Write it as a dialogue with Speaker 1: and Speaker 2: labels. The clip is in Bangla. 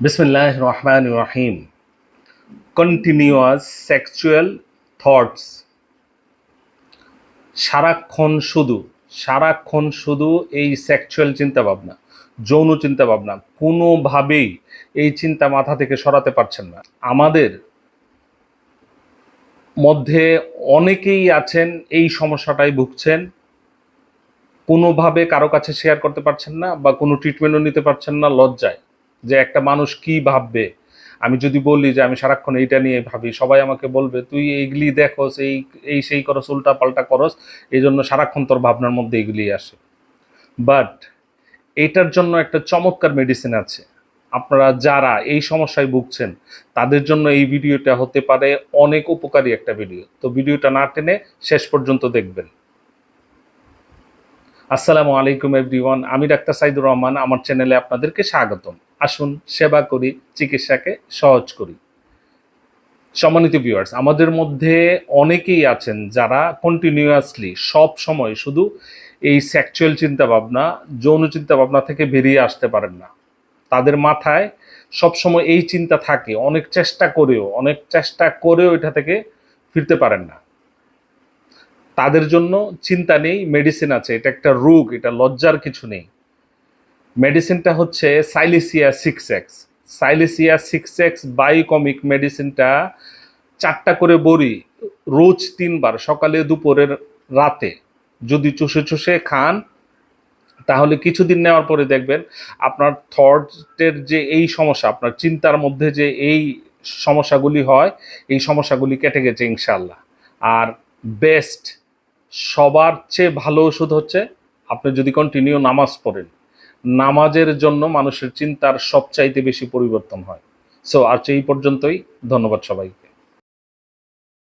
Speaker 1: বিসমিল্লাহ রহমান রহিম কন্টিনিউয়াস সেক্সুয়াল থটস সারাক্ষণ শুধু সারাক্ষণ শুধু এই সেক্সুয়াল চিন্তাভাবনা, যৌন চিন্তাভাবনা, কোনোভাবেই এই চিন্তা মাথা থেকে সরাতে পারছেন না। আমাদের মধ্যে অনেকেই আছেন, এই সমস্যাটাই ভুগছেন। কোনোভাবে কারও কাছে শেয়ার করতে পারছেন না বা কোনো ট্রিটমেন্টও নিতে পারছেন না লজ্জায়। যে একটা মানুষ কি ভাববে? আমি যদি বলি যে, আমি সারাক্ষণ এইটা নিয়ে ভাবি, সবাই আমাকে বলবে, তুই এইগুলি দেখোস, এই এই সেই করস, উল্টা পাল্টা করস। এই জন্য সারাক্ষণ তোর ভাবনার মধ্যে এগুলি আসে। বাট এটার জন্য একটা চমৎকার মেডিসিন আছে। আপনারা যারা এই সমস্যায় ভুগছেন, তাদের জন্য এই ভিডিওটা হতে পারে অনেক উপকারী একটা ভিডিও তো ভিডিওটা না টেনে শেষ পর্যন্ত দেখবেন। আসসালামু আলাইকুম এভরিওয়ান আমি ডাক্তার সাইদুর রহমান, আমার চ্যানেলে আপনাদেরকে স্বাগতম। আসুন, সেবা করি, চিকিৎসাকে সহজ করি। সম্মানিত ভিউয়ার্স আমাদের মধ্যে অনেকেই আছেন যারা কন্টিনিউয়াসলি সব সময় শুধু এই সেক্সুয়াল চিন্তাভাবনা, যৌন চিন্তাভাবনা থেকে বেরিয়ে আসতে পারেন না। তাদের মাথায় সবসময় এই চিন্তা থাকে, অনেক চেষ্টা করেও, অনেক চেষ্টা করেও এটা থেকে ফিরতে পারেন না। তাদের জন্য চিন্তা নেই মেডিসিন আছে, এটা একটা রোগ, এটা লজ্জার কিছু নেই। মেডিসিনটা হচ্ছে silicea six X silicea six X biochemic মেডিসিনটা চারটা করে বড়ি রোজ তিনবার, সকালে দুপুরের রাতে। যদি চুষে চুষে খান, তাহলে কিছুদিন নেওয়ার পরে দেখবেন আপনার থটের যে এই সমস্যা, আপনার চিন্তার মধ্যে যে এই সমস্যাগুলি হয়, এই সমস্যাগুলি কেটে গেছে ইনশাল্লাহ আর বেস্ট সবার চেয়ে ভালো ওষুধ হচ্ছে, আপনি যদি কন্টিনিউ নামাজ পড়েন। নামাজের জন্য মানুষের চিন্তার সবচাইতে বেশি পরিবর্তন হয়। সো আজ এই পর্যন্তই। ধন্যবাদ সবাইকে।